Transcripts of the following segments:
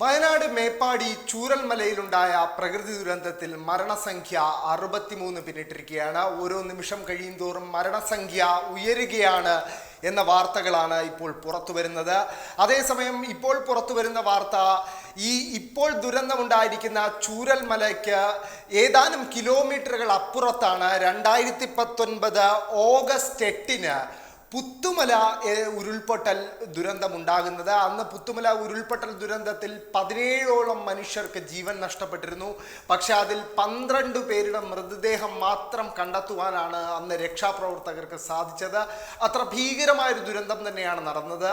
വയനാട് മേപ്പാടി ചൂരൽമലയിലുണ്ടായ പ്രകൃതി ദുരന്തത്തിൽ മരണസംഖ്യ അറുപത്തിമൂന്ന് പിന്നിട്ടിരിക്കുകയാണ്. ഓരോ നിമിഷം കഴിയും തോറും മരണസംഖ്യ ഉയരുകയാണ് എന്ന വാർത്തകളാണ് ഇപ്പോൾ പുറത്തു വരുന്നത്. അതേസമയം ഇപ്പോൾ പുറത്തു വരുന്ന വാർത്ത ഈ ഇപ്പോൾ ദുരന്തമുണ്ടായിരിക്കുന്ന ചൂരൽമലയ്ക്ക് ഏതാനും കിലോമീറ്ററുകൾ അപ്പുറത്താണ്. രണ്ടായിരത്തി പത്തൊൻപത് ഓഗസ്റ്റ് എട്ടിന് പുത്തുമല ഉരുൾപൊട്ടൽ ദുരന്തമുണ്ടാകുന്നത്. അന്ന് പുത്തുമല ഉരുൾപൊട്ടൽ ദുരന്തത്തിൽ പതിനേഴോളം മനുഷ്യർക്ക് ജീവൻ നഷ്ടപ്പെട്ടിരുന്നു. പക്ഷെ അതിൽ പന്ത്രണ്ട് പേരുടെ മൃതദേഹം മാത്രം കണ്ടെത്തുവാനാണ് അന്ന് രക്ഷാപ്രവർത്തകർക്ക് സാധിച്ചത്. അത്ര ഭീകരമായൊരു ദുരന്തം തന്നെയാണ് നടന്നത്.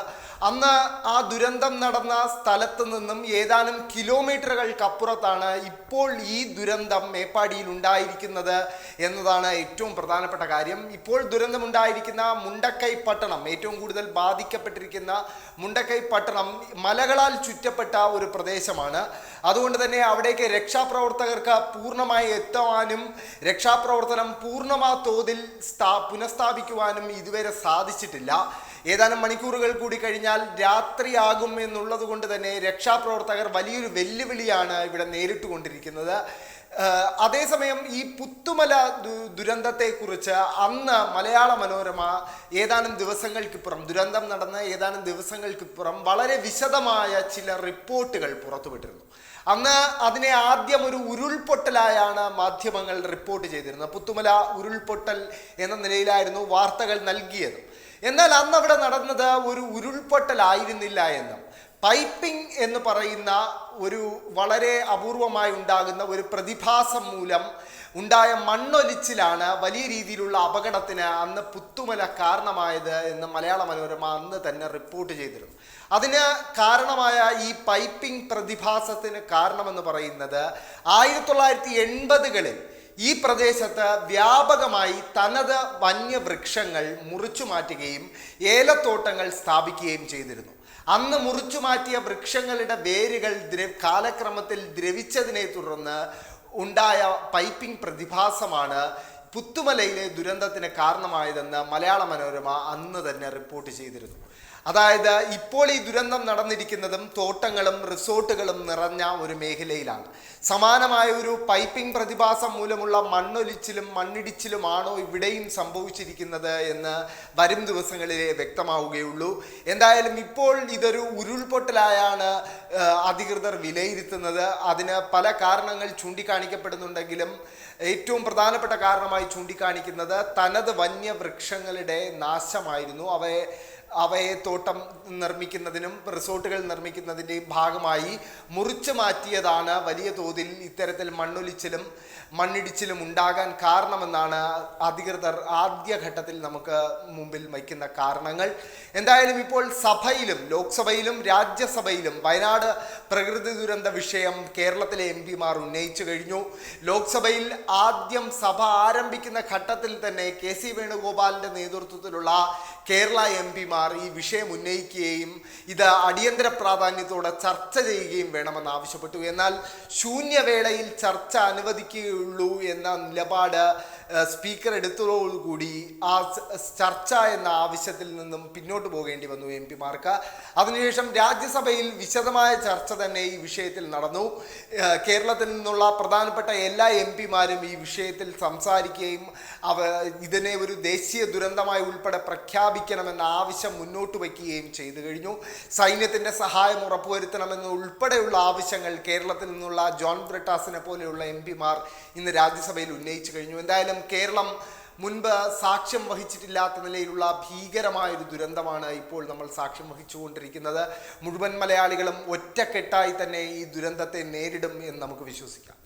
അന്ന് ആ ദുരന്തം നടന്ന സ്ഥലത്ത് നിന്നും ഏതാനും കിലോമീറ്ററുകൾക്കപ്പുറത്താണ് ഇപ്പോൾ ഈ ദുരന്തം മേപ്പാടിയിൽ ഉണ്ടായിരിക്കുന്നത് എന്നതാണ് ഏറ്റവും പ്രധാനപ്പെട്ട കാര്യം. ഇപ്പോൾ ദുരന്തമുണ്ടായിരിക്കുന്ന മുണ്ടക്കൈ പട്ടണം ഏറ്റവും കൂടുതൽ ബാധിക്കപ്പെട്ടിരിക്കുന്ന മുണ്ടക്കൈ പട്ടണം മലകളാൽ ചുറ്റപ്പെട്ട ഒരു പ്രദേശമാണ്. അതുകൊണ്ട് തന്നെ അവിടേക്ക് രക്ഷാപ്രവർത്തകർക്ക് പൂർണമായി എത്തുവാനും രക്ഷാപ്രവർത്തനം പൂർണമാ തോതിൽ സ്ഥാ പുനഃസ്ഥാപിക്കുവാനും ഇതുവരെ സാധിച്ചിട്ടില്ല. ഏതാനും മണിക്കൂറുകൾ കൂടി കഴിഞ്ഞാൽ രാത്രിയാകും എന്നുള്ളത് കൊണ്ട് തന്നെ രക്ഷാപ്രവർത്തകർ വലിയൊരു വെല്ലുവിളിയാണ് ഇവിടെ നേരിട്ടുകൊണ്ടിരിക്കുന്നത്. അതേസമയം ഈ പുത്തുമല ദു- ദുരന്തത്തെക്കുറിച്ച് അന്ന് മലയാള മനോരമ ഏതാനും ദിവസങ്ങൾക്കിപ്പുറം ദുരന്തം നടന്ന ഏതാനും ദിവസങ്ങൾക്കിപ്പുറം വളരെ വിശദമായ ചില റിപ്പോർട്ടുകൾ പുറത്തുവിട്ടിരുന്നു. അന്ന് അതിനെ ആദ്യം ഒരു ഉരുൾപൊട്ടലായാണ് മാധ്യമങ്ങൾ റിപ്പോർട്ട് ചെയ്തിരുന്നത്. പുത്തുമല ഉരുൾപൊട്ടൽ എന്ന നിലയിലായിരുന്നു വാർത്തകൾ നൽകിയത്. എന്നാൽ അന്ന് അവിടെ നടന്നത് ഒരു ഉരുൾപൊട്ടലായിരുന്നില്ല എന്നും. പൈപ്പിംഗ് എന്ന് പറയുന്ന ഒരു വളരെ അപൂർവമായി ഉണ്ടാകുന്ന ഒരു പ്രതിഭാസം മൂലം ഉണ്ടായ മണ്ണൊലിച്ചിലാണ് വലിയ രീതിയിലുള്ള അപകടത്തിന് അന്ന് പുത്തുമല കാരണമായത് എന്ന് മലയാള മനോരമ അന്ന് തന്നെ റിപ്പോർട്ട് ചെയ്തിരുന്നു. അതിന് കാരണമായ ഈ പൈപ്പിംഗ് പ്രതിഭാസത്തിന് കാരണമെന്ന് പറയുന്നത് ആയിരത്തി തൊള്ളായിരത്തി എൺപതുകളിൽ ഈ പ്രദേശത്ത് വ്യാപകമായി തനത് വന്യവൃക്ഷങ്ങൾ മുറിച്ചു മാറ്റുകയും ഏലത്തോട്ടങ്ങൾ സ്ഥാപിക്കുകയും ചെയ്തിരുന്നു. അന്ന് മുറിച്ചു മാറ്റിയ വൃക്ഷങ്ങളുടെ വേരുകൾ ദ്ര കാലക്രമത്തിൽ ദ്രവിച്ചതിനെ തുടർന്ന് ഉണ്ടായ പൈപ്പിംഗ് പ്രതിഭാസമാണ് പുത്തുമലയിലെ ദുരന്തത്തിന് കാരണമായതെന്ന് മലയാള മനോരമ അന്ന് തന്നെ റിപ്പോർട്ട് ചെയ്തിരുന്നു. അതായത് ഇപ്പോൾ ഈ ദുരന്തം നടന്നിരിക്കുന്നതും തോട്ടങ്ങളും റിസോർട്ടുകളും നിറഞ്ഞ ഒരു മേഖലയിലാണ്. സമാനമായ ഒരു പൈപ്പിംഗ് പ്രതിഭാസം മൂലമുള്ള മണ്ണൊലിച്ചിലും മണ്ണിടിച്ചിലുമാണോ ഇവിടെയും സംഭവിച്ചിരിക്കുന്നത് എന്ന് വരും ദിവസങ്ങളിലെ വ്യക്തമാവുകയുള്ളൂ. എന്തായാലും ഇപ്പോൾ ഇതൊരു ഉരുൾപൊട്ടലായാണ് അധികൃതർ വിലയിരുത്തുന്നത്. അതിന് പല കാരണങ്ങൾ ചൂണ്ടിക്കാണിക്കപ്പെടുന്നുണ്ടെങ്കിലും ഏറ്റവും പ്രധാനപ്പെട്ട കാരണമായി ചൂണ്ടിക്കാണിക്കുന്നത് തനത് വന്യവൃക്ഷങ്ങളുടെ നാശമായിരുന്നു. അവയെ അവയെ തോട്ടം നിർമ്മിക്കുന്നതിനും റിസോർട്ടുകൾ നിർമ്മിക്കുന്നതിന്റെയും ഭാഗമായി മുറിച്ചു മാറ്റിയതാണ് വലിയ തോതിൽ ഇത്തരത്തിൽ മണ്ണൊലിച്ചിലും മണ്ണിടിച്ചിലും ഉണ്ടാകാൻ കാരണമെന്നാണ് അധികൃതർ ആദ്യഘട്ടത്തിൽ നമുക്ക് മുമ്പിൽ വയ്ക്കുന്ന കാരണങ്ങൾ. എന്തായാലും ഇപ്പോൾ സഭയിലും ലോക്സഭയിലും രാജ്യസഭയിലും വയനാട് പ്രകൃതി ദുരന്ത വിഷയം കേരളത്തിലെ എം പിമാർ ഉന്നയിച്ചു കഴിഞ്ഞു. ലോക്സഭയിൽ ആദ്യം സഭ ആരംഭിക്കുന്ന ഘട്ടത്തിൽ തന്നെ കെ സി വേണുഗോപാലിന്റെ നേതൃത്വത്തിലുള്ള കേരള എം പിമാർ ഈ വിഷയം ഉന്നയിക്കുകയും ഇത് അടിയന്തര പ്രാധാന്യത്തോടെ ചർച്ച ചെയ്യുകയും വേണമെന്ന് ആവശ്യപ്പെട്ടു. എന്നാൽ ശൂന്യവേളയിൽ ചർച്ച അനുവദിക്കുകയുള്ളൂ എന്ന നിലപാട് സ്പീക്കർ എടുത്തതോടുകൂടി ആ ചർച്ച എന്ന ആവശ്യത്തിൽ നിന്നും പിന്നോട്ട് പോകേണ്ടി വന്നു എം പിമാർക്ക് അതിനുശേഷം രാജ്യസഭയിൽ വിശദമായ ചർച്ച തന്നെ ഈ വിഷയത്തിൽ നടന്നു. കേരളത്തിൽ നിന്നുള്ള പ്രധാനപ്പെട്ട എല്ലാ എം പിമാരും ഈ വിഷയത്തിൽ സംസാരിക്കുകയും അവ ഇതിനെ ഒരു ദേശീയ ദുരന്തമായി ഉൾപ്പെടെ പ്രഖ്യാപിക്കണമെന്ന ആവശ്യം മുന്നോട്ട് വയ്ക്കുകയും ചെയ്തു കഴിഞ്ഞു. സൈന്യത്തിന്റെ സഹായം ഉറപ്പുവരുത്തണമെന്ന് ഉൾപ്പെടെയുള്ള ആവശ്യങ്ങൾ കേരളത്തിൽ നിന്നുള്ള ജോൺ ബ്രിട്ടാസിനെ പോലെയുള്ള എം പിമാർ ഇന്ന് രാജ്യസഭയിൽ ഉന്നയിച്ചു കഴിഞ്ഞു. എന്തായാലും കേരളം മുൻപ് സാക്ഷ്യം വഹിച്ചിട്ടില്ലാത്ത നിലയിലുള്ള ഭീകരമായൊരു ദുരന്തമാണ് ഇപ്പോൾ നമ്മൾ സാക്ഷ്യം വഹിച്ചുകൊണ്ടിരിക്കുന്നത്. മുഴുവൻ മലയാളികളും ഒറ്റക്കെട്ടായി തന്നെ ഈ ദുരന്തത്തെ നേരിടും എന്ന് നമുക്ക് വിശ്വസിക്കാം.